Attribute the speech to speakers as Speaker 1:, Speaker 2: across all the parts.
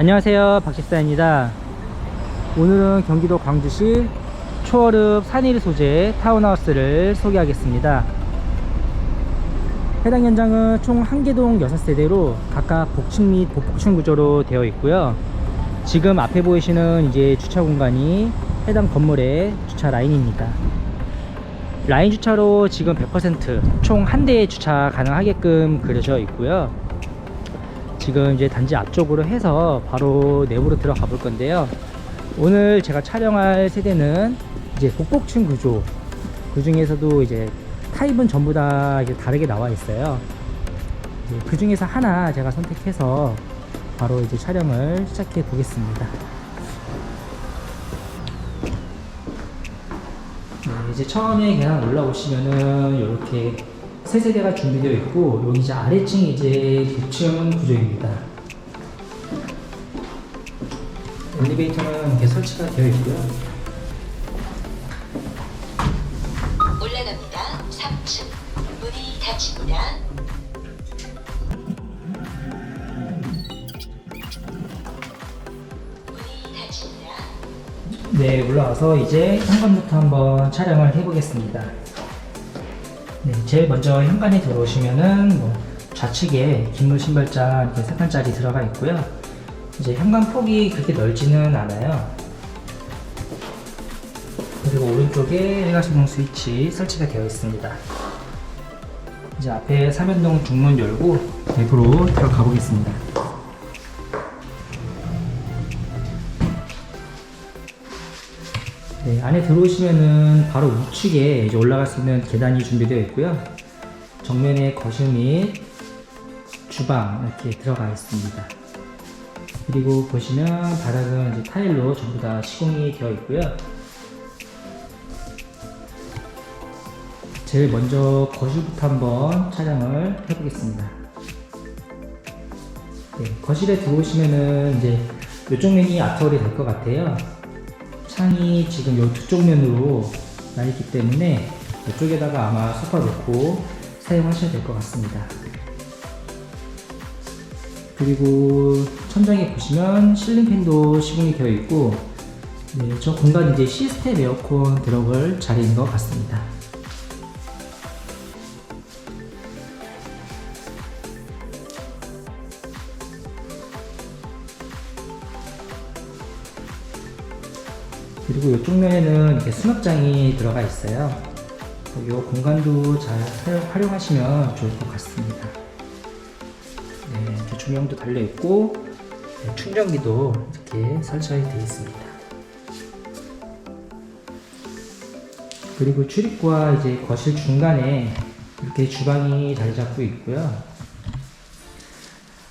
Speaker 1: 안녕하세요 박식사입니다. 오늘은 경기도 광주시 초월읍 산일 소재 타운하우스를 소개하겠습니다. 해당 현장은 총 1개동 6세대로 각각 복층 및 보복층 구조로 되어 있고요. 지금 앞에 보이시는 이제 주차 공간이 해당 건물의 주차 라인입니다. 라인 주차로 지금 100%총 한 대의 주차 가능하게끔 그려져 있고요 지금 이제 단지 앞쪽으로 해서 바로 내부로 들어가 볼 건데요. 오늘 제가 촬영할 세대는 이제 복복층 구조. 그 중에서도 이제 타입은 전부 다 이제 다르게 나와 있어요. 그 중에서 하나 제가 선택해서 바로 이제 촬영을 시작해 보겠습니다. 네, 이제 처음에 계단 올라오시면은 이렇게 세 세대가 준비되어 있고 여기 이제 아래층이 이제 복층 구조입니다. 엘리베이터는 이렇게 설치가 되어 있고요.
Speaker 2: 올라갑니다. 3층. 문이 닫힙니다. 문이 닫힙니다.
Speaker 1: 네, 올라와서 이제 현관부터 한번 촬영을 해보겠습니다. 네, 제일 먼저 현관에 들어오시면은 뭐 좌측에 긴물 신발장 이렇게 세 칸짜리 들어가 있고요. 이제 현관 폭이 그렇게 넓지는 않아요. 그리고 오른쪽에 일가시동 스위치 설치가 되어 있습니다. 이제 앞에 삼연동 중문 열고 내부로 들어가 보겠습니다. 네, 안에 들어오시면은 바로 우측에 이제 올라갈 수 있는 계단이 준비되어 있고요. 정면에 거실 및 주방 이렇게 들어가 있습니다. 그리고 보시면 바닥은 이제 타일로 전부 다 시공이 되어 있고요. 제일 먼저 거실부터 한번 촬영을 해보겠습니다. 네, 거실에 들어오시면은 이제 이쪽 면이 아트월이 될 것 같아요. 창이 지금 이 두 쪽 면으로 나 있기 때문에 이쪽에다가 아마 소파 놓고 사용하셔야 될 것 같습니다. 그리고 천장에 보시면 실링팬도 시공이 되어 있고 네, 저 공간 이제 시스템 에어컨 들어갈 자리인 것 같습니다. 그리고 이쪽 면에는 이렇게 수납장이 들어가 있어요. 이 공간도 잘 사용, 활용하시면 좋을 것 같습니다. 네, 조명도 달려 있고 네, 충전기도 이렇게 설치가 되어 있습니다. 그리고 출입구와 이제 거실 중간에 이렇게 주방이 자리 잡고 있고요.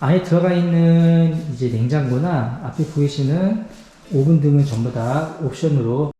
Speaker 1: 안에 들어가 있는 이제 냉장고나 앞에 보이시는 오븐 등은 전부 다 옵션으로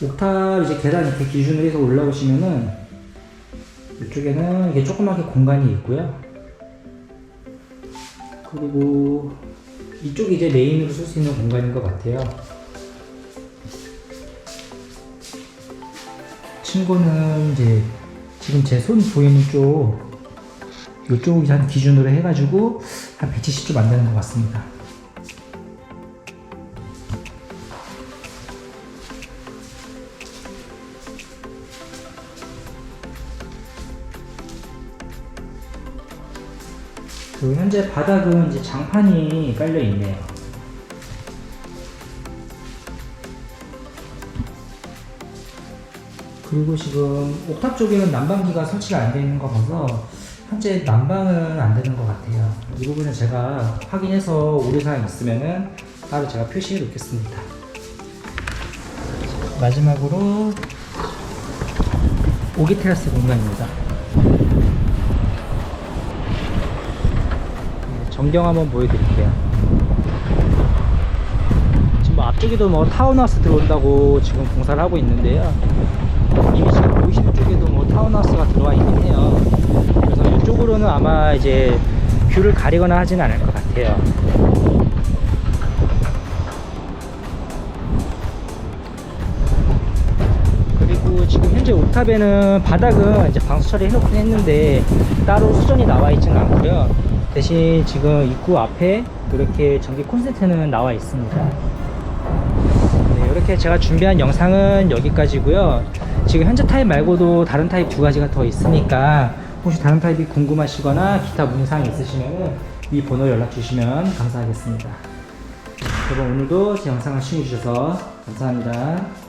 Speaker 1: 옥탑 이제 계단 이렇게 기준으로 해서 올라오시면은 이쪽에는 이게 조그맣게 공간이 있고요. 그리고 이쪽이 이제 메인으로 쓸 수 있는 공간인 것 같아요. 친구는 이제 지금 제 손 보이는 쪽 이쪽이 한 기준으로 해가지고 한 170조 만드는 것 같습니다. 그 현재 바닥은 이제 장판이 깔려 있네요. 그리고 지금 옥탑 쪽에는 난방기가 설치가 안 되어 있는 거 봐서 현재 난방은 안 되는 것 같아요. 이 부분은 제가 확인해서 오류사항 있으면은 따로 제가 표시해 놓겠습니다. 마지막으로 오기 테라스 공간입니다. 전경 한번 보여드릴게요. 지금 뭐 앞쪽에도 뭐 타운하우스 들어온다고 지금 공사를 하고 있는데요. 이미 지금 보이시는 쪽에도 뭐 타운하우스가 들어와 있긴 해요. 그래서 이쪽으로는 아마 이제 뷰를 가리거나 하진 않을 것 같아요. 그리고 지금 현재 옥탑에는 바닥은 이제 방수 처리 해놓긴 했는데 따로 수전이 나와 있지는 않고요. 대신 지금 입구 앞에 이렇게 전기 콘센트는 나와 있습니다. 네, 이렇게 제가 준비한 영상은 여기까지고요. 지금 현재 타입 말고도 다른 타입 두 가지가 더 있으니까 혹시 다른 타입이 궁금하시거나 기타 문의사항 있으시면 이 번호 연락 주시면 감사하겠습니다. 여러분 오늘도 제 영상을 시청해 주셔서 감사합니다.